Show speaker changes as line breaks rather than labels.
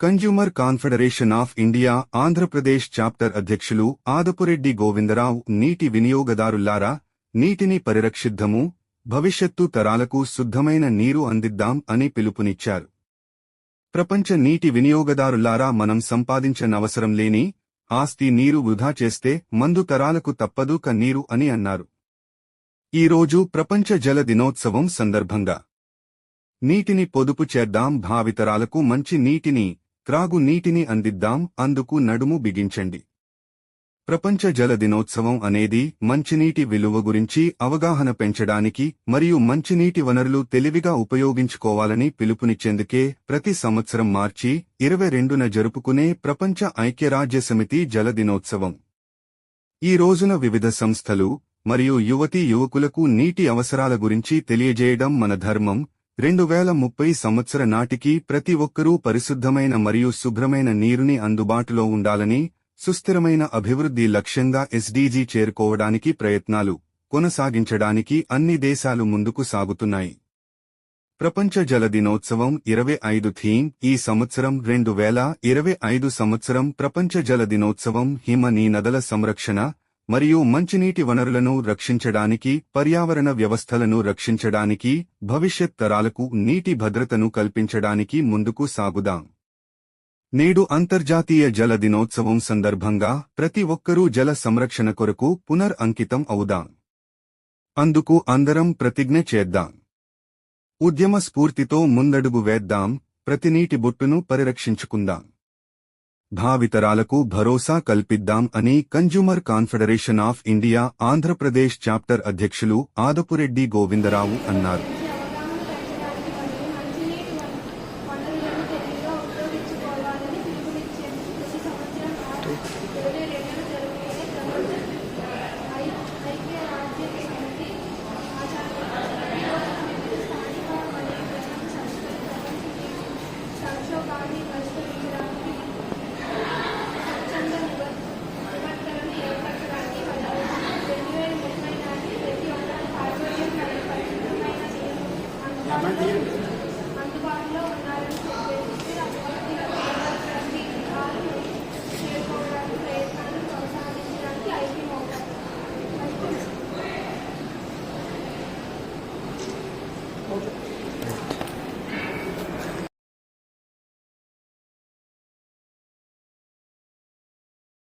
Consumer confederation of India Andhra Pradesh chapter అధ్యక్షులు ఆదపురెడ్డి గోవిందరావు నీటి వినియోగదారులారా నీటిని పరిరక్షిద్దము భవిష్యత్తు తరాలకు శుద్ధమైన నీరు అందిద్దాం అని పిలుపునిచ్చారు. ప్రపంచ నీటి వినియోగదారులారా మనం సంపాదించనవసరం లేని ఆస్తి నీరు వృధా చేస్తే మందు తరాలకు తప్పదు క నీరు అని అన్నారు. ఈ రోజు ప్రపంచ జల దినోత్సవం సందర్భంగా. నీటిని పొదుపు చేద్దాం భావితరాలకు మంచి నీటిని త్రాగు నీటిని అందిద్దాం అందుకు నడుము బిగించండి. ప్రపంచ జల దినోత్సవం అనేది మంచినీటి విలువ గురించి అవగాహన పెంచడానికి మరియు మంచినీటి వనరులు తెలివిగా ఉపయోగించుకోవాలని పిలుపునిచ్చేందుకే ప్రతి సంవత్సరం మార్చి ఇరవై రెండున జరుపుకునే ప్రపంచ ఐక్యరాజ్యసమితి జల దినోత్సవం. ఈ రోజున వివిధ సంస్థలు మరియు యువతీ యువకులకు నీటి అవసరాల గురించి తెలియజేయడం మన ధర్మం రెండు వేల ముప్పై సంవత్సర నాటికి ప్రతి ఒక్కరూ పరిశుద్ధమైన మరియు శుభ్రమైన నీరుని అందుబాటులో ఉండాలని సుస్థిరమైన అభివృద్ధి లక్ష్యంగా ఎస్డీజీ చేరుకోవడానికి ప్రయత్నాలు కొనసాగించడానికి అన్ని దేశాలు ముందుకు సాగుతున్నాయి. ప్రపంచ జల దినోత్సవం ఇరవై ఐదు థీమ్ ఈ సంవత్సరం రెండు వేల ఇరవై ఐదు సంవత్సరం ప్రపంచ జల దినోత్సవం హిమ నీ నదల సంరక్షణ మరియు మంచినీటి వనరులను రక్షించడానికి పర్యావరణ వ్యవస్థలను రక్షించడానికి భవిష్యత్ తరాలకు నీటి భద్రతను కల్పించడానికి ముందుకు సాగుదాం. నేడు అంతర్జాతీయ జల దినోత్సవం సందర్భంగా ప్రతి ఒక్కరూ జల సంరక్షణ కొరకు పునర్ అంకితం అవుదాం. అందుకు అందరం ప్రతిజ్ఞ చేద్దాం. ఉద్యమ స్ఫూర్తితో ముందడుగు వేద్దాం ప్రతి నీటి బొట్టును పరిరక్షించుకుందాం. భావితరాలకు భరోసా కల్పిద్దాం అని consumer confederation of India Andhra Pradesh chapter అధ్యక్షులు ఆదపురెడ్డి గోవిందరావు అన్నారు.
ముప్పై నాటికి